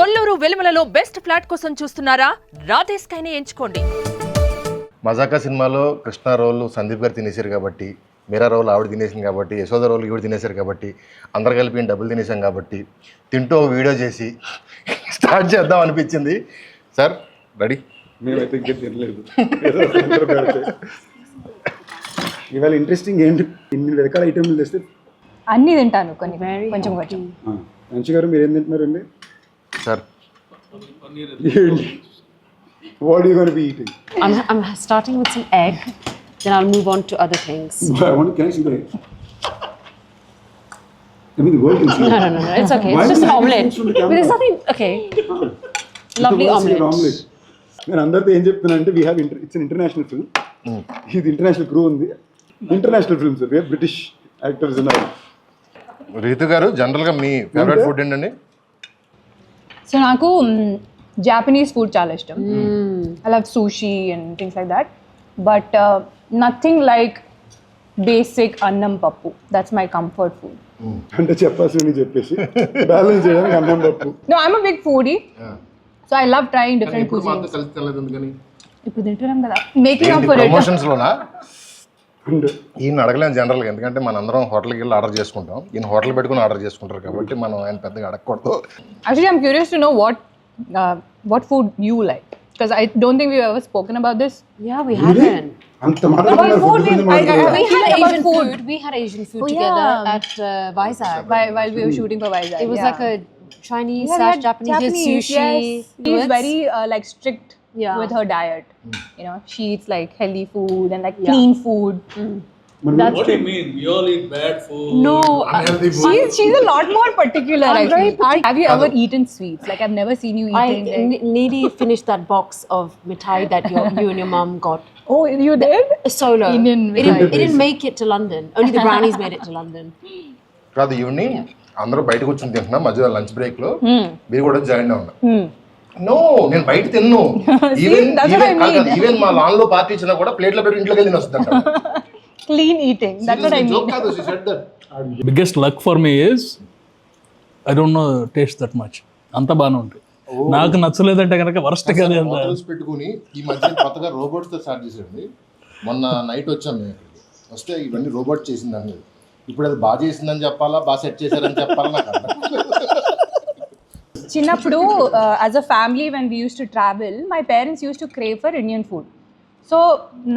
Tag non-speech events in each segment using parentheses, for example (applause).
Kolluru వెలుమలలో best flat కోసం చూస్తున్నారా? రాధే స్కైనే ఎంచుకోండి. మజాకా సినిమాలో కృష్ణ రోల్ సందీప్ గారు తినేశారు కాబట్టి మీరా రోల్ ఆవిడ తినేసింది కాబట్టి యశోద రోల్ ఈవిడ తినేశారు కాబట్టి అందరు కలిపి డబ్బులు తినేసాం కాబట్టి తింటూ ఒక వీడియో చేసి స్టార్ట్ చేద్దాం అనిపించింది. Sir ready? మేమైతే ఇంకా తినలేదు. ఇవాళ ఇంట్రెస్టింగ్ ఏంటి? ఇన్ని రకాల ఐటమ్లు తెస్తే అన్నీ తింటాను కొన్ని కొంచెం కొంచెం. మంచి గారు మీరు ఏం తింటున్నారండి? Sir what you gonna be eating I am starting with some egg then I'll move on to other things I want can see that I mean, the world can see. (laughs) No, no, no, no. It's okay. Why it's just an omelette. But there's nothing. Okay. నేను అందరితో ఏం చెప్తున్నానంటే we have inter it's an international film ఇది international crew ఉంది international film sir British actors ఉన్నారు రీతు గారు జనరల్గా మీ ఫేవరెట్ ఫుడ్ ఏంటండి సో నాకు జాపనీస్ ఫుడ్ చాలా ఇష్టం. I love sushi and things like that but nothing like basic అన్నం పప్పు. దట్స్ మై కంఫర్ట్ ఫుడ్ అంటే చెప్పాల్సింది చెప్పేసి బ్యాలెన్స్ చేయడానికి అన్నం పప్పు. No I'm a big foodie so I love trying different cuisines ఇప్పుడు తింటున్నాం కదా. మేకింగ్ అప్ ఫర్ ఇట్ ఈయన అడగలేము జనరల్గా ఎందుకంటే మనందరం హోటల్కి వెళ్ళి ఆర్డర్ చేసుకుంటాం ఈయన హోటల్ పెట్టుకుని ఆర్డర్ చేసుకుంటారు కాబట్టి మనం ఆయన పెద్దగా అడగకూడదు Actually, I'm curious to know what uh, what food you like because I don't think we've ever spoken about this. Yeah, we haven't. అంత మాట్లాడుతున్నారు About food, we- I- I-. We had About Asian food. food. We had Asian food Oh, together yeah. at uh, Vizag. While, while we were shooting for Vizag, It was yeah. like a Chinese Yeah, slash Japanese, had sushi. Yes. It's- very uh, like strict Yeah. with her diet. You know, she eats like healthy food and like Yeah. clean food. మరి That's What do you mean? We all eat bad food. No, Unhealthy food. She's she's a lot more particular. I'm actually. very partic- Have you ever eaten sweets? Like I've never seen you I eating. like- n- nearly finished that box of mithai that your, you and your mum got. oh, you did? Solo. Indian it, didn't, mithai. it didn't make it to London. Only the brownies made it to London. కాదు evening అందరూ బయట కూర్చొని తింటున్నాం మధ్యలో lunch break లో మీరు కూడా join అవ్వండి నో నేను బయట తిన్ను (laughs) ఈవెన్. ఈవెన్ మా లాన్లో పార్టీ ఇచ్చినా కూడా ప్లేట్లో పెట్టి ఇంట్లోకి వెళ్ళి వస్తుందంట (laughs) Clean eating. That's what I mean. Joke కాదు she said that. Biggest luck for me is I don't know taste that much. అంత బాగానే ఉంటుంది నాకు నచ్చలేదంటే కనుక వరస్ట్ కదా పెట్టుకుని ఈ మధ్య కొత్తగా రోబోట్స్తో స్టార్ట్ చేసేయండి మొన్న నైట్ వచ్చాం మేము వస్తే ఇవన్నీ రోబోట్ చేసింది అనేది ఇప్పుడు అది బాగా చేసిందని చెప్పాలా బాగా సెట్ చేశారని చెప్పాలా నాకు అర్థం చిన్నప్పుడు as a family when we used to travel my parents used to crave for Indian food so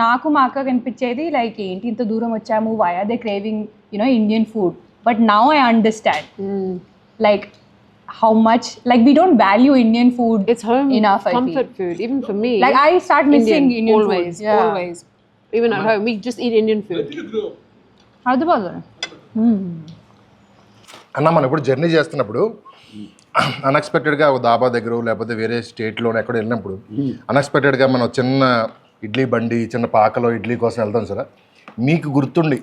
నాకు మా అక్క కనిపించేది లైక్ ఏంటి ఇంత దూరం వచ్చాము why are they craving you know Indian food but now I understand like how much like we don't value Indian food It's home enough I comfort food, even for me. Like I start missing Indian, always, food. Yeah. always. Even at home, we just eat Indian food. Hyderabad అన్న మనం ఇప్పుడు journey చేస్తున్నప్పుడు అన్ఎక్స్పెక్టెడ్గా ఒక దాబా దగ్గర లేకపోతే వేరే స్టేట్లో ఎక్కడ వెళ్ళినప్పుడు అన్ఎక్స్పెక్టెడ్గా మనం చిన్న ఇడ్లీ బండి చిన్న పాకలో ఇడ్లీ కోసం వెళ్తాం సరే మీకు గుర్తుండి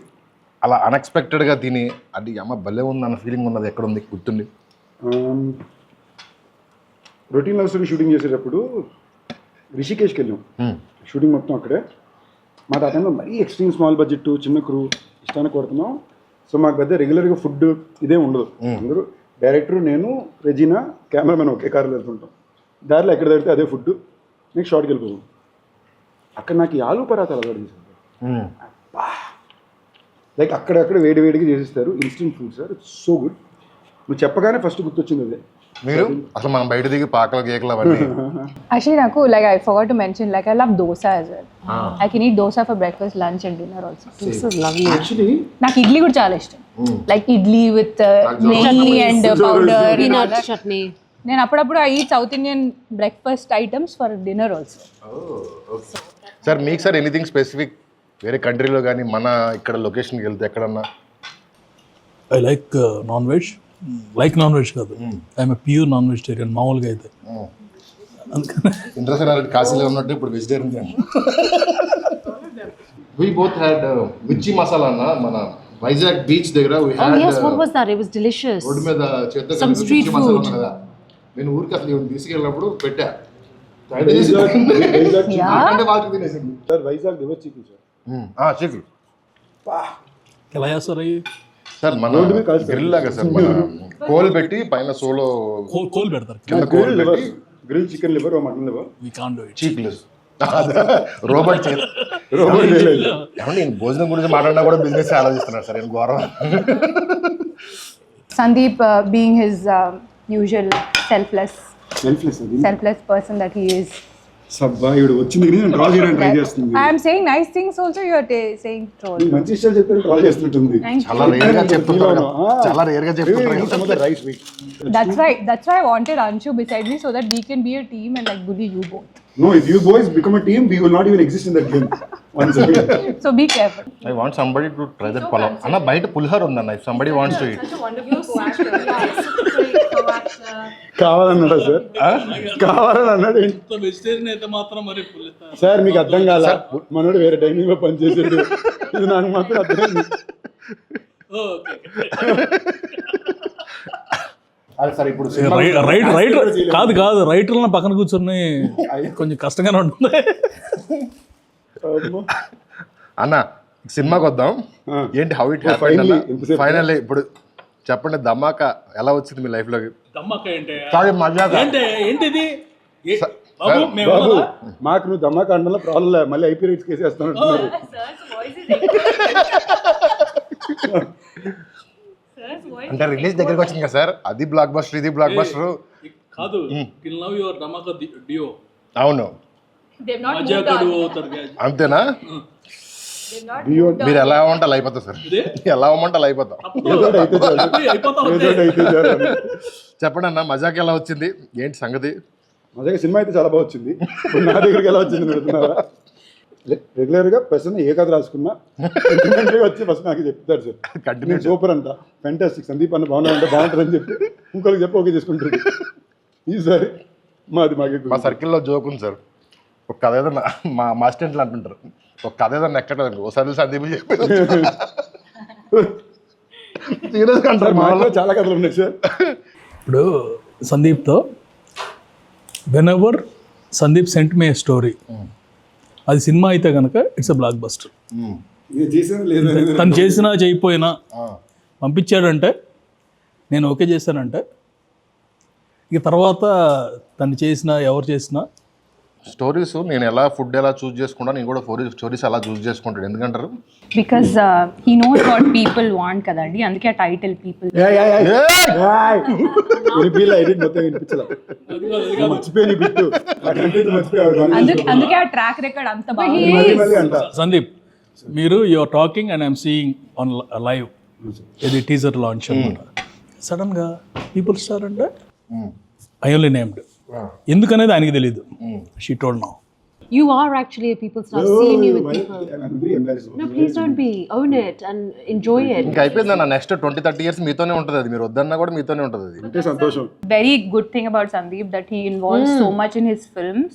అలా అన్ఎక్స్పెక్టెడ్గా తిని అది అమ్మ భలే ఉంది అన్న ఫీలింగ్ ఉన్నది ఎక్కడ ఉంది గుర్తుండి? రొటీన్ లవ్ స్టోరీ షూటింగ్ చేసేటప్పుడు రిషికేష్కి వెళ్ళాం. షూటింగ్ మొత్తం అక్కడే. మా ఆ టైంలో మరీ ఎక్స్ట్రీమ్ స్మాల్ బడ్జెట్ చిన్న క్రూ ఇష్టానికి కొడుతున్నాం సో మాకు పెద్ద రెగ్యులర్గా ఫుడ్ ఇదే ఉండదు. అందరూ డైరెక్టర్ నేను రెజీనా కెమెరామెన్ ఒకే కార్లో వెళ్తుంటాం. దారిలో ఎక్కడ దొరికితే అదే ఫుడ్ నెక్స్ట్ షార్ట్కి వెళ్ళిపోతాం అక్కడ నాకు ఈ ఆలు పరాతాలు అలవాటు చేశారు. లైక్ అక్కడక్కడ వేడి వేడిగా చేసిస్తారు. Instant food sir. It's so good. నువ్వు చెప్పగానే ఫస్ట్ గుర్తొచ్చింది అదే. మీరు? అసలు మనం బయట దిగి పాకలు గీకలు అవన్నీ. (laughs) I forgot to mention, like I love dosa as well. I can eat dosa for breakfast, lunch, and dinner also. This is lovely. Actually నాకు ఇడ్లీ కూడా చాలా ఇష్టం. లైక్ ఇడ్లీ విత్ నెయ్యి అండ్ పౌడర్ chutney. నేను అప్పుడప్పుడు I eat South Indian breakfast items for dinner also sir మీకు sir anything specific వేరే కంట్రీలో కానీ మన ఇక్కడ లొకేషన్కి వెళ్తే ఎక్కడన్నా? I like non veg like non veg కాదు. ఐఎమ్ ప్యూర్ నాన్ వెజిటేరియన్ మామూలుగా అయితే. అందుకని. ఇంద్రసేనారెడ్డి కాశీలో ఉన్నట్టు ఇప్పుడు వెజిటేరియన్ వి బోత్ హ్యాడ్ మిర్చి మసాలా అన్న మన వైజాగ్ బీచ్ దగ్గర we Oh had, yes, uh, what was that? It was delicious. Road మీద చేత్తో Some street మిర్చి మసాలా food. ఉంది కదా. నేను ఊరికి అసలు ఇవన్నీ తీసుకెళ్ళినప్పుడు పెట్టా. వైజాగ్ వైజాగ్ అంటే వాళ్ళకి తినేసింది. సార్ వైజాగ్ దివర్ చికెన్ సార్ చికెన్ ఎలా చేస్తారు అవి సార్ మన. గ్రిల్ లాగా సార్ మన కోల్ పెట్టి పైన సోలో కోల్ కోల్ పెడతారు. కింద కోల్ పెట్టి grill chicken liver mutton liver. We can do it చీక్లు robot robot నేను భోజనం గురించి మాట్లాడినా కూడా బిజినెస్ ఆలోచిస్తున్నాను సార్ నేను ఘోరం. his uh, usual selfless, selfless అది selfless person that he is. సబ్బా ఇవిడు వచ్చింది కానీ నేను డ్రా చేయడానికి ట్రై చేస్తుంది I am saying nice things also. You are ta- saying troll. నీకు మంచి విషయాలు చెప్తే ట్రా చేస్తుంటుంది చాలా you. రేర్గా చెప్తుంటారు కదా. చాలా రేర్గా చెప్తుంటారు. Right week That's why. That's why I wanted Anshu beside me so that we can be a team and like bully you both. No if you boys become a team we will not even exist in that game once So be careful. I want somebody to try that pulao అన్న బయట పులిహోర ఉందన్న if somebody wants to it కావాలన్నాడా sir? కావాలని అన్నాడు? Vegetarian అయితే మాత్రం మరి sir మీకు అర్థం కాల? మనోడు వేరే డైనింగ్లో పనిచేసాడు ఇది నాకు మాత్రం అది సార్ ఇప్పుడు రైట్ రైట్ కాదు కాదు రైటర్లను పక్కన కూర్చొని కొంచెం కష్టంగానే ఉంటుంది. అన్న సినిమాకి వద్దాం. ఏంటి హౌ ఇట్. ఫైనల్లీ ఇప్పుడు చెప్పండి ధమాకా ఎలా వచ్చింది మీ లైఫ్లోకి? దమ్మక్క ఏంటి? సారీ మజాకా. ఏంటి? ఏంటిది? ఏ- బాబు మేము బాబు. ఉన్నదా? మాకు నువ్వు దమ్మా అండలో ప్రాబ్లం లేదు. మళ్ళీ ఐపీ రైట్స్ కేసు వేస్తాను అంటున్నారు అంటే రిలీజ్ దగ్గరికి వచ్చింది కదా సార్. అది బ్లాక్ బస్టర్ ఇది బ్లాక్ బస్టర్ కాదు నవ్ యువర్ డియో అవును. అంతేనా? మీరు ఎలా అవ్వమంటే అలా అయిపోతాం సార్? ఎలా అవ్వమంటే అలా అయిపోతాం. చెప్పండి అన్న మజాక్ ఎలా వచ్చింది? ఏంటి సంగతి? మా దగ్గర సినిమా అయితే చాలా బాగా వచ్చింది. నా దగ్గరికి ఎలా వచ్చింది పెడుతున్నారా రెగ్యులర్గా పర్సన్ ఏ కథ రాసుకున్నా వచ్చి ఫస్ట్ నాకు చెప్తారు సార్. కంటిన్యూ సూపర్ అంట. ఫెంటాస్టిక్ సందీప్ అన్న బాగున్నా అంటే బాగుంటుందని చెప్పి ఇంకొకరికి చెప్పి ఓకే చేసుకుంటారు ఈసారి మాది మాకు మా సర్కిల్లో జోక్ ఉంది సార్. ఒక కథ ఏదన్నా మా మా అసిస్టెంట్లు అంటుంటారు. ఒక కథ ఏదన్నా ఎక్కడ ఒకసారి సందీప్ చెప్పి సీరియస్గా సార్ అంటారు మా మా ఇంట్లో వాళ్ళు. చాలా కథలు ఉన్నాయి సార్. ఇప్పుడు సందీప్తో whenever Sandeep sent me story అది సినిమా అయితే కనుక ఇట్స్ అ బ్లాక్ బస్టర్ తను చేసినా చేయకపోయినా పంపించాడంటే నేను ఓకే చేశానంటే ఇక తర్వాత తను చేసినా ఎవరు చేసినా స్టోరీస్ నేను ఎలా ఫుడ్ ఎలా చూస్ చేసుకుంటా నేను కూడా ఫోరీ స్టోరీస్ అలా చూస్ చేసుకుంటాను ఎందుకంటారు? Uh, he knows what people want, kadadi. అందుకే ఆ టైటిల్ పీపుల్ అందుకే అందుకే ఆ ట్రాక్ రికార్డ్ అంత సందీప్ మీరు you're talking and I'm seeing on live ఇది టీజర్ లాంచ్ అనమాట. సడన్గా పీపుల్ స్టార్ అంటే? ఐ ఓన్లీ నేమ్డ్ ఎందుకనేది ఆయనకి తెలియదు she told now You are actually a people star. Seeing you with people. No, please don't be. Own it and enjoy it. ఇంకా అయిపోయింది అన్న నెక్స్ట్ ట్వంటీ థర్టీ ఇయర్స్ మీతోనే ఉంటుంది అది మీరు వద్దన్నా కూడా మీతోనే ఉంటుంది అది అంటే సంతోషం very good thing about Sandeep that he involves so much in his films.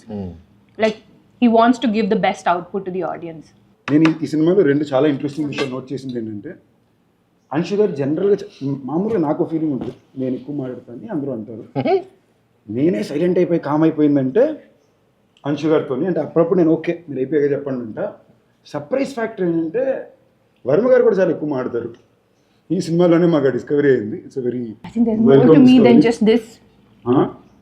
Like he wants to give the best output to the audience. నేను ఈ- ఈ సినిమాలో రెండు చాలా ఇంట్రెస్టింగ్ విషయాలు నోట్ చేసింది ఏంటంటే అంశు గారు జనరల్గా మామూలుగా నాకు ఫీలింగ్ ఉంటుంది నేను ఎక్కువ మాట్లాడతాను అందరూ అంటారు నేనే సైలెంట్ అయిపోయి కామ్ అయిపోయిందంటే అంశు గారితో అంటే అప్పుడప్పుడు నేను ఓకే మీరు అయిపోయాక చెప్పండి అంట సర్ప్రైజ్ ఫ్యాక్టర్ ఏంటంటే వర్మ గారు కూడా చాలా ఎక్కువ మాడతారు ఈ సినిమాలోనే మాకు డిస్కవరీ అయింది it's very I think there's more to me than just this.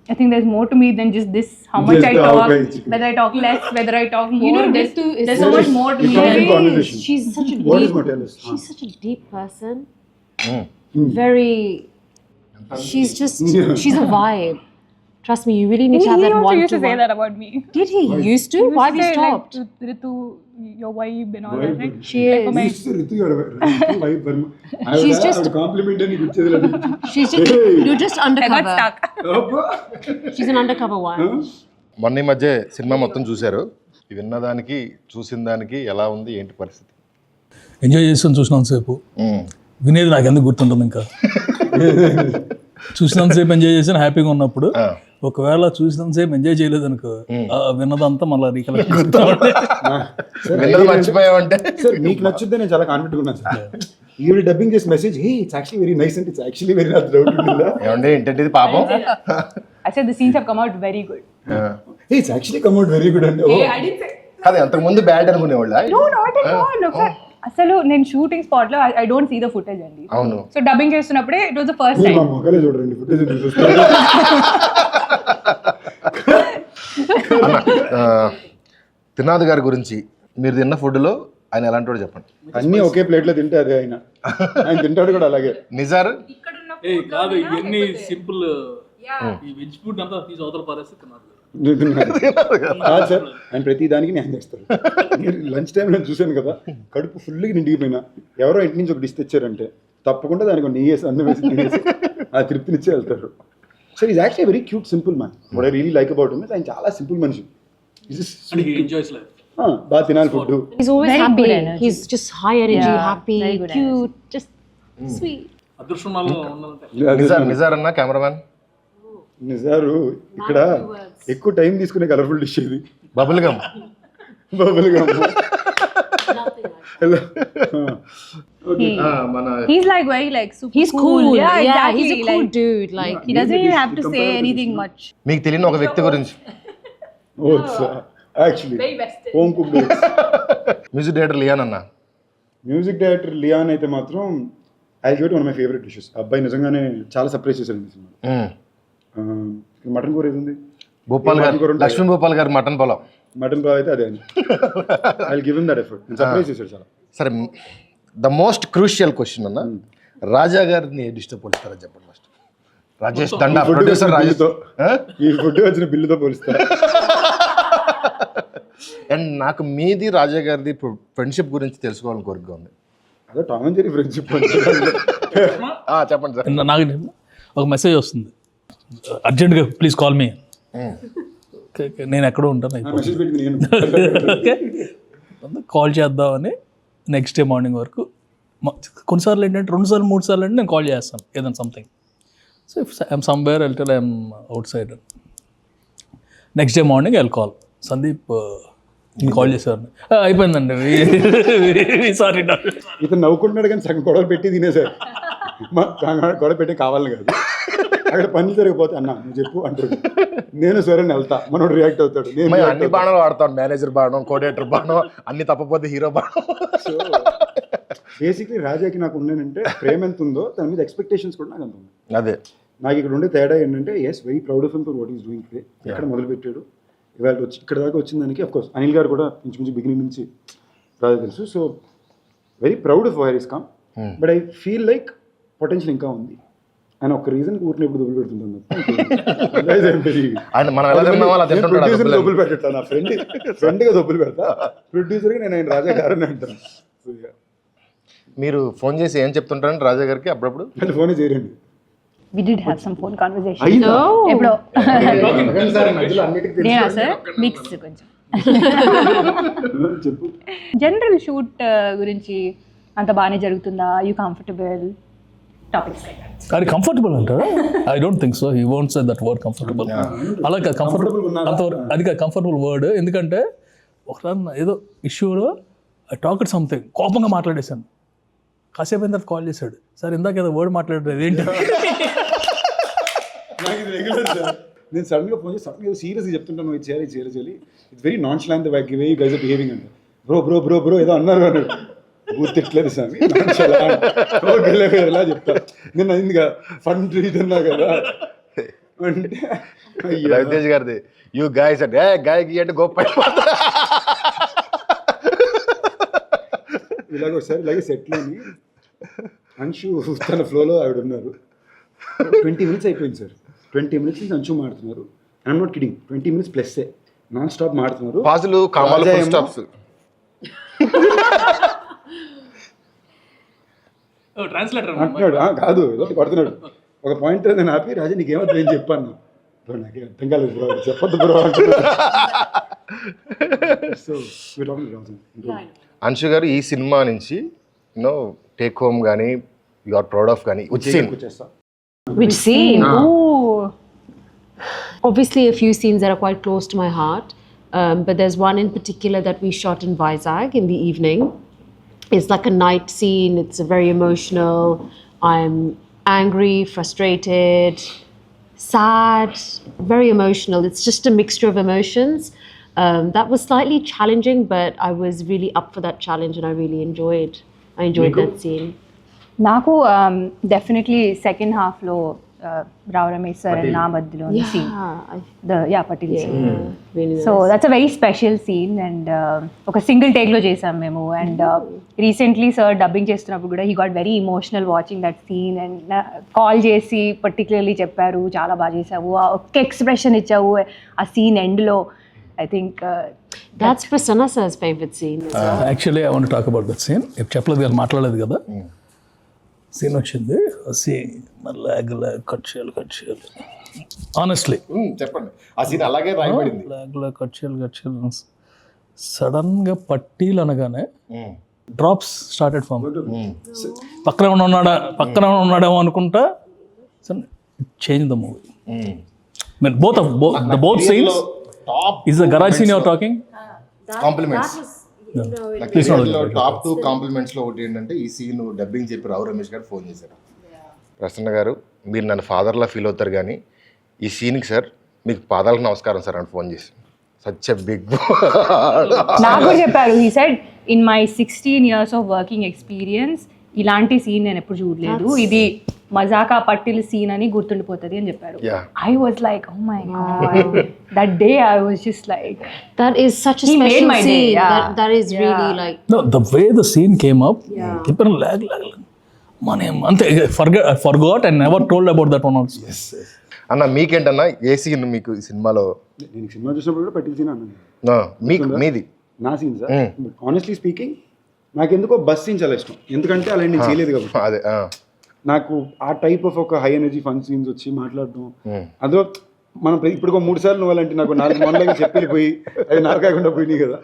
I think there's more to me than just this. How much Just I talk, whether I talk less, whether I talk more. You know, there's, is there's so much is- more to me. She's such a What is deep. Motelis? She's such a deep person. Very. She's just. She's a vibe. Trust me, you really need He, to have he that also one used to to say one. that about me. Did he? He used to? Why have you stopped? Like, Ritu, your wife and all that. Right? She Like, is. for my- Ritu garu wife Varma She's just- complement అని ఇచ్చేది లేదు She's just. Hey. You're just I got undercover. stuck. She's an undercover one. మొన్న ఈ మధ్య cinema మొత్తం చూశారు విన్నదానికి చూసిన దానికి ఎలా ఉంది ఏంటి పరిస్థితి ఎంజాయ్ చేస్తాను చూసినంతసేపు వినేది నాకు ఎందుకు గుర్తుంటుంది ఇంకా చూసినంతసేపు ఎంజాయ్ చేసాను హ్యాపీగా ఉన్నప్పుడు. ఒకవేళ చూసినంతసేపు ఎంజాయ్ చేయలేదు అనుకో విన్నదంతా మళ్ళీ (laughs) రీకలెక్ట్ (laughs) మర్చిపోయావంటే? సార్ మీకు నచ్చుద్ది నేను చాలా కాన్ఫిడెంట్ ఉన్నాను సార్. ఈవిడ డబ్బింగ్ చేసి message hey it's actually very nice అంటే it's actually very not doubt ఏమండి ఏంటంటే ఇది పాపం? I said the scenes have come out very good. Hey it's actually come out very good అంటే say. అది అంతకు ముందు బ్యాడ్ అనుకునేవాళ్ళ? No, not at all. అసలు నేను షూటింగ్ స్పాట్లో I don't see the footage అండి. అవును. So dubbing చేస్తున్నప్పుడే it was the first time చూడండి ఫుటేజ్ గారి గురించి మీరు తిన్న ఫుడ్లో ఆయన ఎలాంటి వాడు చెప్పండి. అన్నీ ఒకే ప్లేట్లో తింటే అదే ఆయన. ఆయన తింటాడు కూడా అలాగే. నిజార్? ఏ కాదు ఇవన్నీ సింపుల్ ఈ వెజ్ ఫుడ్ అంతా తీసి అవతల పారేస్తే తిన్నారు కాదు (laughs) సార్ ఆయన ప్రతి దానికి న్యాయం చేస్తారు. మీరు లంచ్ టైం నేను చూశాను కదా కడుపు ఫుల్గా నిండిపోయినా. ఎవరో ఇంటి నుంచి ఒక డిష్ తెచ్చారంటే తప్పకుండా దానికి వేసి అన్నం వేసి తినేసి ఆ తృప్తినిచ్చే వెళ్తారు. Sir is actually very cute simple man what I really like about him ఆయన చాలా సింపుల్ మనిషి. బాగా తినాలి ఫుడ్ sweet. అదృష్టం నిజార్ నిజార్ అన్న కెమెరామ్యాన్? నిజారు ఇక్కడ ఎక్కువ టైం తీసుకునే కలర్ఫుల్ డిష్ ఇది. బబుల్ గమ్ బబుల్ గమ్ మన he's like very like super He's cool. Yeah, Yeah, exactly. he's a cool like, dude. Like, He doesn't even have to say anything much. మీకు తెలియని ఒక వ్యక్తి గురించి. Oats actually home cook music director Leon అన్న. Music director Leon అయితే మాత్రం I give one my favourite dishes అబ్బాయి నిజంగానే చాలా సర్ప్రైజ్ చేశారు ఈ సినిమా మ్మ్. మటన్ కూర ఏది ఉంది భూపాల్ గారు ఉంటుంది. లక్ష్మీ భూపాల్ గారు మటన్ పొలం మటన్ బాగా అయితే అదే I give in that effort surprise చేశారు చాలా. సరే ద మోస్ట్ క్రూషియల్ క్వశ్చన్ అన్న రాజా గారిని ఏ డిస్టర్బ్ పోలిస్తారని చెప్పండి ఫస్ట్ రాజేష్ దండా ఫుడ్ ప్రొడ్యూసర్ బిల్లుతో ఈ ఫుడ్ వచ్చిన బిల్లుతో పోలిస్తారు అండ్ (laughs) నాకు మీది రాజా గారిది ఫ్రెండ్షిప్ గురించి తెలుసుకోవాలని కోరిక ఉంది. అదే టామ్ అండ్ జెరీ ఫ్రెండ్షిప్ (laughs) ఆ, చెప్పండి సార్. నా- నాకు ఒక మెసేజ్ వస్తుంది. అర్జెంట్గా ప్లీజ్ కాల్ మీ. నేను ఎక్కడో ఉంటాను. మెసేజ్ పెట్టింది నేను (laughs) ఓకే కాల్ చేద్దామని నెక్స్ట్ డే మార్నింగ్ వరకు కొన్నిసార్లు ఏంటంటే రెండు సార్లు మూడు సార్లు అంటే నేను కాల్ చేస్తాను ఏదైనా something so if I'm somewhere వెళ్తే I'm outside next day morning I'll call Sandeep నేను కాల్ చేశారు అయిపోయిందండి. సారీ ఇతను నవ్వుకుంటున్నాడు కానీ సగం గొడవలు పెట్టి తినేసారు గొడవ పెట్టి కావాలని కాదు. అక్కడ పనులు జరిగిపోతే అన్న నువ్వు చెప్పు అంటాడు నేను సరే వెళ్తా. మనోడు రియాక్ట్ అవుతాడు. నేను అన్ని. బాణాలు వాడతాం మేనేజర్ బాణం కోడేటర్ బాణం అన్ని తప్పపోతే హీరో బాణం. సో బేసిక్లీ రాజాకి నాకు ఉన్నానంటే ప్రేమ ఎంత ఉందో దాని మీద ఎక్స్పెక్టేషన్స్ కూడా నాకు అంత ఉంది. అదే. నాకు ఇక్కడ ఉండే తేడా ఏంటంటే yes very proud of for what is doing today ఎక్కడ మొదలు పెట్టాడు ఇవాళ వచ్చి ఇక్కడ దాకా వచ్చిన దానికి అఫ్ కోర్స్ అనిల్ గారు కూడా ఇంచుమించు బిగినింగ్ నుంచి రాజా తెలుసు. So very proud of where is come but I feel like potential ఇంకా ఉంది. ఆయన ఒక రీజన్ ఊరిని ఎప్పుడు దొబ్బులు పెడుతుంటాను (laughs) ఆయన మనం ఎలా తిన్నామో అలా తింటుంటాడు ఆ ప్రొడ్యూసర్ డబ్బులని. దొబ్బులు పెట్టా నా ఫ్రెండ్ ఫ్రెండ్గా దొబ్బులు పెడతా ప్రొడ్యూసర్గా నేను ఆయన రాజా గారని అంటాను. So, yeah. మీరు ఫోన్ చేసి ఏం చెప్తుంటారండి రాజా గారికి అప్పుడప్పుడు? అంటే ఫోనే చేయరండి. We did have some phone conversation. అయ్యిందా? ఎప్పుడో. సార్ మధ్యలో అన్నిటికీ తెలుసు. నేనా సార్? మిక్స్ కొంచెం. చెప్పు జనరల్ షూట్ గురించి అంత బాగానే జరుగుతుందా? యూ కంఫర్టబుల్ టాపిక్స్ అది కంఫర్టబుల్ అంటారా I don't think so he won't say that word comfortable అలా కాదు కంఫర్టబుల్ అంతవరకు అది కాదు కంఫర్టబుల్ వర్డ్ ఎందుకంటే ఒకసారి ఏదో ఇష్యూలో ఐ టాక్ సంథింగ్ కోపంగా మాట్లాడేశాను. కాసేపు అయిన తర్వాత కాల్ చేశాడు. సార్ ఇందాక ఏదో వర్డ్ మాట్లాడలేదు ఏంటి? నేను సడన్గా ఫోన్ చేసి సడన్గా సీరియస్ చెప్తుంటాను ఇది చేయాలి చేయాలి చేయాలి. It's very nonsense why give you guys behaving అంటే. బ్రో బ్రో బ్రో బ్రో ఏదో అన్నారు అన్నాడు. గుర్తిట్లేదు స్వామి. ఎలా చెప్తా నేను అయిందిగా ఫండ్ ఇదన్నా కదా. రవితేజ్ గారిది యూ గాయస్ అంటే గాయకి అంటే గొప్ప ఇలాగ ఒకసారి ఇలాగే సెట్లోని అంశు తన ఫ్లోలో ఆవిడ ఉన్నారు ట్వంటీ మినిట్స్ అయిపోయింది సార్. ట్వంటీ మినిట్స్ నుంచి అంశు మాడుతున్నారు. I'm not kidding twenty minutes plus non stop మాడుతున్నారు. పాజులు కామాలు స్టాప్స్ ట్రాన్స్లేటర్ అంటున్నాడు "ఆ, కాదు ఏదో ఒకటి కొడుతున్నాడు ఒక పాయింట్ నేను ఆపి రాజా నీకేమర్థం ఏం చెప్పాను బ్రో నాకేం అర్థం కాలేదు బ్రో చెప్పొద్దు బ్రో అంటున్నాడు సో అంశు గారు ఈ సినిమా నుంచి యూనో టేక్ హోమ్ కానీ యు ఆర్ ప్రౌడ్ ఆఫ్ కానీ వచ్చేస్తా Which scene? Ooh. Obviously, a few scenes that are quite close to my heart. Um, but there's one in particular that we shot in Vizag in the evening. It's like a night scene. It's very emotional. I'm angry, frustrated, sad, very emotional. It's just a mixture of emotions. Um, that was slightly challenging, but I was really up for that challenge, and I really enjoyed. I enjoyed that scene. నాకు um, definitely second హాఫ్లో Rao Ramesh sir and నా మధ్యలో scene Yeah, I, the ya Patel scene really. So that's a very special scene and uh, ఒక single టేక్లో చేసాం మేము. And recently sir dubbing చేస్తున్నప్పుడు కూడా he got very emotional watching that scene and call చేసి particularly చెప్పారు చాలా బాగా చేసావు ఆ ఒక్క ఎక్స్ప్రెషన్ ఇచ్చావు ఆ సీన్ ఎండ్లో I think That's Prasanna sir's favorite scene. Actually I want talk about that scene చెప్పలేదు కదా మాట్లాడలేదు కదా. సీన్ వచ్చింది. సీన్ లాగ్ లాగ్ కట్ చేయాలి కట్ చేయాలి. ఆనెస్ట్లీ చెప్పండి. ఆ సీన్ అలాగే రాయబడింది. లాగ్ లాగ్ కట్ చేయాలి కట్ చేయాలి సడన్గా పట్టీలు అనగానే డ్రాప్స్ స్టార్టెడ్ ఫామ్ పక్కన ఏమైనా ఉన్నాడా? పక్కన ఏమైనా ఉన్నాడేమో అనుకుంటా change the movie mean both the both scenes top is the garage scene you're talking compliments top two కాంప్లిమెంట్స్లో ఒకటి ఏంటంటే ఈ సీన్ డబ్బింగ్ చెప్పి రావు రమేష్ గారు ఫోన్ చేశారు. ప్రసన్న గారు మీరు నన్ను ఫాదర్లా ఫీల్ అవుతారు కానీ ఈ సీన్కి సార్ మీకు పాదాలకు నమస్కారం సార్ అని ఫోన్ చేసి సచ్ ఎ బిగ్ నాకు చెప్పారు he said in my sixteen years of working experience ఇలాంటి సీన్ నేను ఎప్పుడు చూడలేదు. ఇది మజాకా పట్టిల్ సీన్ అని గుర్తుండిపోతుంది అని చెప్పారు. I was like oh my god that day I was just like That is such a He made special my day, scene. yeah. That, that is really like. No, the way the scene came up, people lag, lag, lag. మన అంతే forget forgot and never told about that one also అన్న మీకేంటన్నా ఏ scene మీకు ఈ సినిమాలో? నేను cinema చూసినప్పుడు కూడా పట్టిన సీన్ అన్నాను. మీకు మీది. నా సీన్ సార్. ఆనెస్ట్లీ స్పీకింగ్ నాకు ఎందుకో బస్ సీన్ చాలా ఇష్టం. ఎందుకంటే అలా నేను చేయలేదు కాబట్టి. అదే. నాకు ఆ టైప్ ఆఫ్ ఒక హై ఎనర్జీ ఫన్ సీన్స్ వచ్చి మాట్లాడడం అందులో మనం ఇప్పుడు మూడు సార్లు నువ్వు అలాంటి నాకు నాలుగు మొన్నలాగా చెప్పి పోయి అది నాకాకుండా పోయినాయి కదా.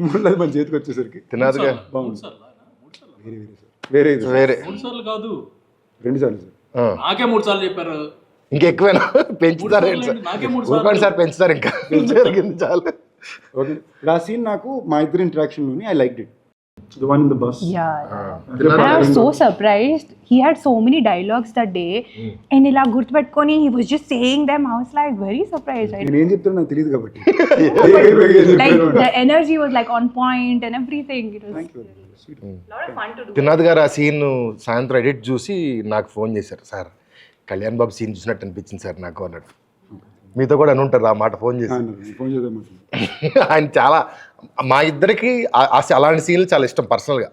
మూడోది మన చేతికి వచ్చేసరికి. తినాదిగా బాగుంది. వేరే వేరే సార్. వేరే కాదు. రెండు సార్లు సార్. ఆ. నాకే మూడు సార్లు చెప్పారు. ఇంకెక్కువేనా? పెంచుతారు నాకే ఊరుకోండి సార్ పెంచుతారు ఇంకా. జరిగింది చాలు. ఓకే. ఆ సీన్ నాకు మా ఇద్దరు ఇంటరాక్షన్లోని I like it the one in the bus ya I was so surprised he had so many dialogues that day and ఇలా గుర్తుపెట్టుకొని he was just saying them how's like very surprise నేను ఏం చెప్తానో నాకు తెలియదు కాబట్టి. (laughs) (laughs) like the energy was like on point and everything. It was తినాద్ గారు ఆ scene సాయంత్రం ఎడిట్ చూసి నాకు ఫోన్ చేశారు. సార్ కళ్యాణ్ బాబు సీన్ చూసినట్టు అనిపించింది సార్ నాకు అన్నాడు. మీతో కూడా అని ఉంటారు ఆ మాట ఫోన్ చేసి. (laughs) ఆయన చాలా మా ఇద్దరికి అలాంటి సీన్లు చాలా ఇష్టం పర్సనల్గా.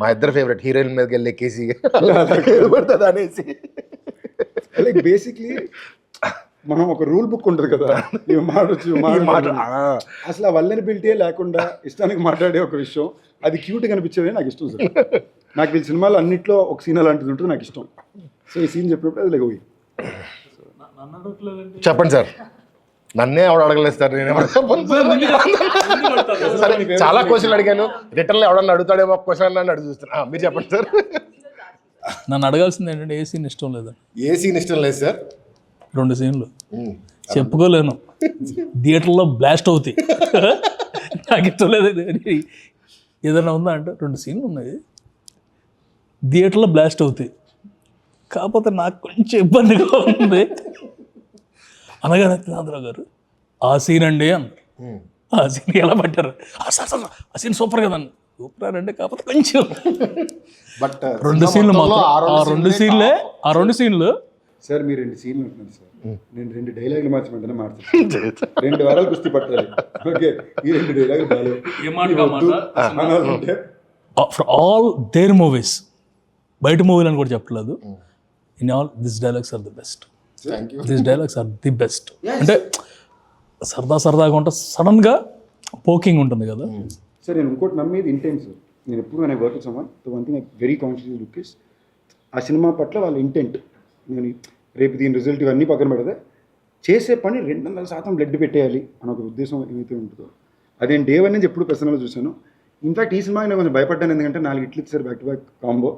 మా ఇద్దరు ఫేవరెట్ హీరోయిన్ మీదకి వెళ్ళి ఎక్కేసి (laughs) పడుతుంది అనేసి. లైక్ బేసిక్లీ మనం ఒక రూల్ బుక్ ఉంటుంది కదా ఇవి మాడొచ్చు అసలు ఆ వల్లనిబిలిటీ లేకుండా ఇష్టానికి మాట్లాడే ఒక విషయం అది క్యూట్ కనిపించేది నాకు ఇష్టం సార్. నాకు ఈ సినిమాలో అన్నిట్లో ఒక సీన్ అలాంటిది ఉంటుంది నాకు ఇష్టం. సో ఈ సీన్ చెప్పినప్పుడు అది లైక్ చెప్పండి సార్. నన్నే ఎవడు అడగలేదు సార్ నేను సార్. చాలా క్వశ్చన్లు అడిగాను. రిటర్న్ ఎవడన్నా అడుగుతాడేమో క్వశ్చన్ అని అడుగు చూస్తున్నా మీరు చెప్పండి సార్. నన్ను అడగాల్సింది ఏంటంటే ఏ సీన్ ఇష్టం లేదు? ఏ సీన్ ఇష్టం లేదు సార్. రెండు సీన్లు. చెప్పుకోలేను. థియేటర్లో బ్లాస్ట్ అవుతాయి. నాకు ఇష్టం లేదు. ఏదైనా ఉందా అంటే రెండు సీన్లు ఉన్నాయి. థియేటర్లో బ్లాస్ట్ అవుతాయి. కాకపోతే నాకు కొంచెం ఇబ్బందిగా ఉంది. అనగానే త్రినాథరావు గారు ఆ సీన్ అండి అన్నారు. ఆ సీన్ ఎలా పట్టారు? "ఆ, సార్ సార్ ఆ సీన్ సూపర్ కదండి సూపర్ అంటే కాకపోతే కొంచెం. బట్ రెండు సీన్లు మాత్రం ఆ రెండు సీన్లే ఆ రెండు సీన్లు సార్ మీరు రెండు సీన్లు ఉంటున్నారు సార్. నేను రెండు డైలాగులు మార్చమంటేనే మార్చాను రెండు వారాలు కుస్తీ పట్టాలి. ఓకే ఈ రెండు డైలాగులు అంటే. ఫర్ ఆల్ దేర్ మూవీస్ బయట మూవీలు అని కూడా చెప్పలేదు. In all this dialogues are the best thank you this dialogues are the best అంటే సరదా సరదాగా ఉంటా సడన్గా పోకింగ్ ఉంటుంది కదా. సార్ నేను ఇంకోటి నమ్మేది ఇంటెన్స్ నేను ఎప్పుడు నేను work someone the one thing very conscious look is ఆ సినిమా పట్ల వాళ్ళ ఇంటెంట్ నేను రేపు దీని రిజల్ట్ ఇవన్నీ పక్కన పెడితే చేసే పని రెండు వందల శాతం బ్లడ్ పెట్టేయాలి అని ఒక ఉద్దేశం ఏమైతే ఉంటుందో. అది నేను డే వన్ నుంచి ఎప్పుడు పర్సనల్గా చూశాను. ఇన్ఫాక్ట్ ఈ సినిమాకి నేను కొంచెం భయపడ్డాను ఎందుకంటే నాలుగు ఇట్లు ఇచ్చారు బ్యాక్ టు బ్యాక్ కాంబో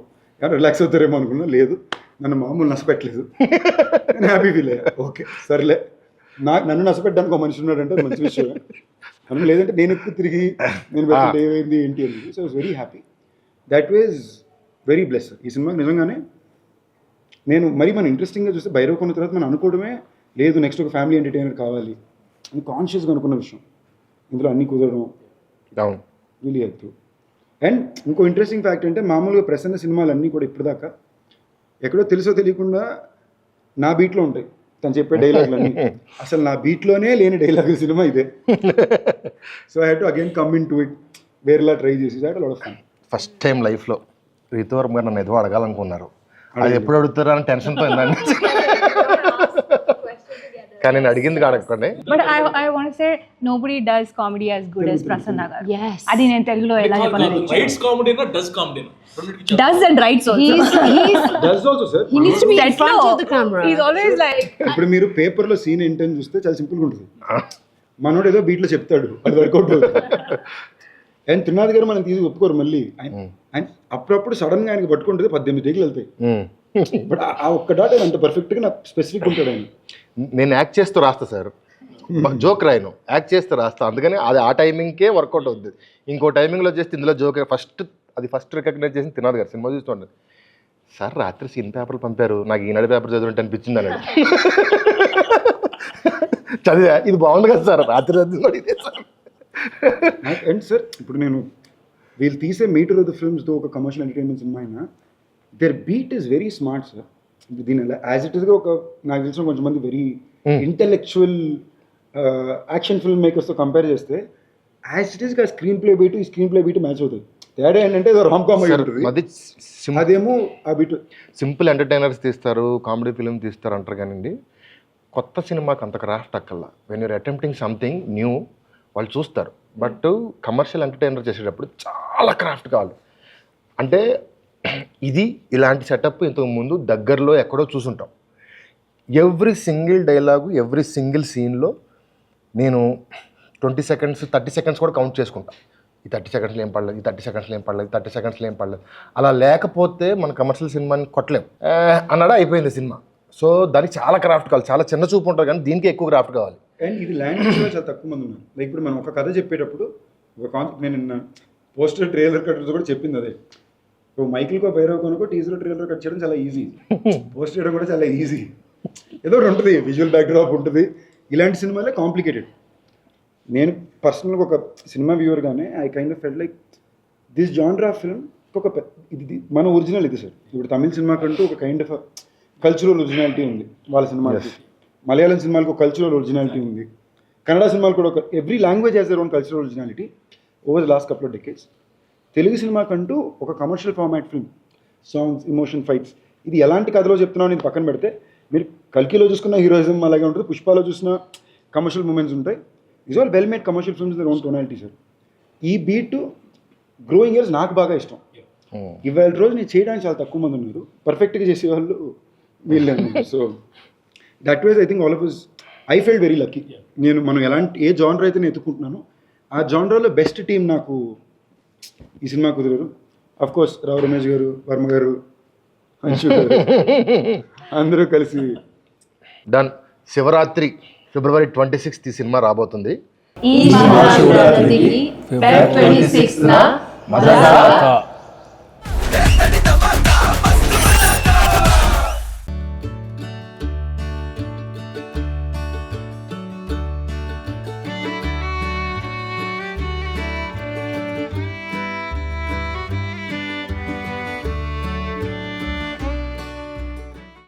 కానీ రిలాక్స్ అవుతారేమో అనుకున్నా లేదు. నన్ను మామూలు నష్టపెట్టలేదు (laughs) నేను హ్యాపీ ఫీల్ అయ్యా. ఓకే సర్లే. నా నన్ను నష్టపెట్టడానికి ఒక మనిషి ఉన్నాడంటే అది మంచి విషయం మనం లేదంటే నేను ఎక్కువ తిరిగి నేను ఏమైంది ఏంటి అని. So is very happy that was very bless ఈ సినిమాకి నిజంగానే నేను మరి మనం ఇంట్రెస్టింగ్గా చూస్తే భైరవ్ కొన్న తర్వాత మనం అనుకోవడమే లేదు నెక్స్ట్ ఒక ఫ్యామిలీ ఎంటర్టైనర్ కావాలి అని కాన్షియస్గా అనుకున్న విషయం. ఇందులో అన్నీ కుదరడం అవును. రియలీ హెల్ప్ అండ్ ఇంకో ఇంట్రెస్టింగ్ ఫ్యాక్ట్ అంటే మామూలుగా ప్రసన్న సినిమాలు అన్నీ కూడా ఇప్పటిదాకా ఎక్కడో తెలుసో తెలియకుండా నా బీట్లో ఉంటాయి. తను చెప్పే డైలాగులు అన్నీ అసలు నా బీట్లోనే లేని డైలాగుల సినిమా ఇదే. So I to again come in to it వేరేలా ట్రై చేసి ఫస్ట్ టైం లైఫ్లో రితువర్మ గారు నన్ను ఏదో అడగాలనుకున్నారు. అది ఎప్పుడు అడుగుతారా అని టెన్షన్తో (laughs) కానీ నేను అడిగింది అడగకండి but I I want say nobody does comedy as good as Prasanna garu Yes. అది నేను తెలుగులో ఎలా చెప్పాలి? రైట్స్ కామెడీనా does కామెడీనా does and rights He's, he's, does also sir he needs to be in front of the camera. Is always like ఇప్పుడు మీరు పేపర్లో scene ఏంటని చూస్తే చాలా సింపుల్గా ఉంటుంది. మనోడు ఏదో బీట్లో చెప్తాడు. అది వర్కౌట్ అవుతుంది. అండ్ త్రినాథ్ గారు మనం తీసి ఒప్పుకోరు మళ్ళీ. ఆయన ఆయన అప్పుడప్పుడు సడన్గా ఆయనకి పట్టుకుంటుంది పద్దెనిమిది టేకులు వెళ్తాయి. బట్ ఆ ఒక్క డాట్ అంత పర్ఫెక్ట్గా నాకు స్పెసిఫిక్ ఉంటాడు ఆయన. నేను యాక్ట్ చేస్తూ రాస్తా సార్. జోక్ రాయను. యాక్ట్ చేస్తూ రాస్తా. అందుకని అది ఆ టైమింగ్కే వర్కౌట్ అవుతుంది ఇంకో టైమింగ్లో చేస్తే ఇందులో జోక్ ఫస్ట్ అది ఫస్ట్ రికగ్నైజ్ చేసి తినాలి గారు సినిమా చూస్తుండదు సార్ రాత్రి సీన్ పేపర్లు పంపారు. నాకు ఈనాడు పేపర్ చదివినట్టు అనిపించింది అన్నాడు. (laughs) చదివా? ఇది బాగుంది కదా సార్. రాత్రి చదివినాడు ఇదే సార్. అండ్ సార్ ఇప్పుడు నేను వీళ్ళు తీసే మీటర్ ఆఫ్ ద ఫిల్మ్స్తో ఒక కమర్షియల్ ఎంటర్టైన్మెంట్ సినిమా అయినా their beat is very smart sir దీని యాజ్ ఇట్ ఈస్గా ఒక నాకు తెలిసిన కొంతమంది వెరీ ఇంటెలెక్చువల్ యాక్షన్ ఫిల్మ్ మేకర్స్తో కంపేర్ చేస్తే యాజ్ ఇట్ ఈస్గా స్క్రీన్ ప్లే బీట్ ఈ స్క్రీన్ ప్లే బీట్ మ్యాచ్ అవుతుంది తేడా ఏంటంటే రామ్ కామెడీ అది అదేమో ఆ బీట్ సింపుల్ ఎంటర్టైనర్స్ తీస్తారు కామెడీ ఫిలిం తీస్తారు అంటారు కానివ్వండి. కొత్త సినిమాకి అంత craft అక్కల్లా when you're attempting something new వాళ్ళు చూస్తారు. బట్ కమర్షియల్ ఎంటర్టైనర్ చేసేటప్పుడు చాలా క్రాఫ్ట్ కావాలి. అంటే ఇది ఇలాంటి సెటప్ ఇంతకు ముందు దగ్గరలో ఎక్కడో చూసుంటాం. Every single dialogue every single సీన్లో నేను ట్వంటీ సెకండ్స్ థర్టీ సెకండ్స్ కూడా కౌంట్ చేసుకుంటాను ఈ థర్టీ సెకండ్స్లో ఏం పడలేదు ఈ థర్టీ సెకండ్స్లో ఏం పడలేదు థర్టీ సెకండ్స్లో ఏం పడలేదు. అలా లేకపోతే మన కమర్షియల్ సినిమాని కొట్టలేం. అన్నాడు అయిపోయింది సినిమా. సో దానికి చాలా క్రాఫ్ట్ కావాలి. చాలా చిన్న చూపు ఉంటారు కానీ దీనికి ఎక్కువ క్రాఫ్ట్ కావాలి. అండ్ ఇది లాంగ్వేజ్ చాలా తక్కువ మంది ఉన్నారు. లైక్ ఇప్పుడు మనం ఒక కథ చెప్పేటప్పుడు ఒక కాన్సెప్ట్ నేను నిన్న పోస్టర్ ట్రైలర్ కట్ కూడా చెప్పింది అదే. ఓ మైకిల్కో భైరవ్ కొనుకో టీజర్ ట్రైలర్ కట్ చేయడం చాలా ఈజీ పోస్ట్ (laughs) చేయడం కూడా చాలా ఈజీ ఏదో ఒకటి ఉంటుంది విజువల్ బ్యాక్డ్రాప్ ఉంటుంది. ఇలాంటి సినిమాలే కాంప్లికేటెడ్ నేను పర్సనల్గా ఒక cinema వ్యూవర్గానే I kind of felt like this genre film ఒక ఇది మన ఒరిజినల్ ఇది సార్. ఇప్పుడు తమిళ సినిమా కంటూ ఒక కైండ్ ఆఫ్ కల్చరల్ ఒరిజినాలిటీ ఉంది వాళ్ళ సినిమాలకి. మలయాళం సినిమాలకు ఒక కల్చరల్ ఒరిజినాలిటీ ఉంది. కన్నడ సినిమాలు కూడా ఒక every language has their own cultural originality over the last couple of decades Telugu సినిమాకంటూ ఒక commercial format film songs emotion fights ఇది ఎలాంటి కథలో చెప్తున్నావు నేను పక్కన పెడితే మీరు కల్కిలో చూసుకున్న హీరోయిజం అలాగే ఉంటుంది పుష్పాలో చూసిన కమర్షియల్ మూమెంట్స్ ఉంటాయి. Is all well made commercial films own tonality sir ఈ బీట్ గ్రోయింగ్ ఇయర్స్ నాకు బాగా ఇష్టం. ఇవాళ రోజు నేను చేయడానికి చాలా తక్కువ మంది ఉన్నారు. పర్ఫెక్ట్గా చేసేవాళ్ళు వీళ్ళే so that was I think all of is I felt very lucky నేను మనం ఎలాంటి ఏ జానర్ అయితే నేను ఎత్తుకుంటున్నానో ఆ జానర్లో బెస్ట్ టీం నాకు ఈ సినిమా కుదిరారు అఫ్ కోర్స్ రావు రమేష్ గారు వర్మ గారు అంశు గారు అందరూ కలిసి. Done Shivaratri February twenty sixth ఈ సినిమా రాబోతుంది. ఈ మహాశివరాత్రికి ఫెబ్ 26 న మజాకా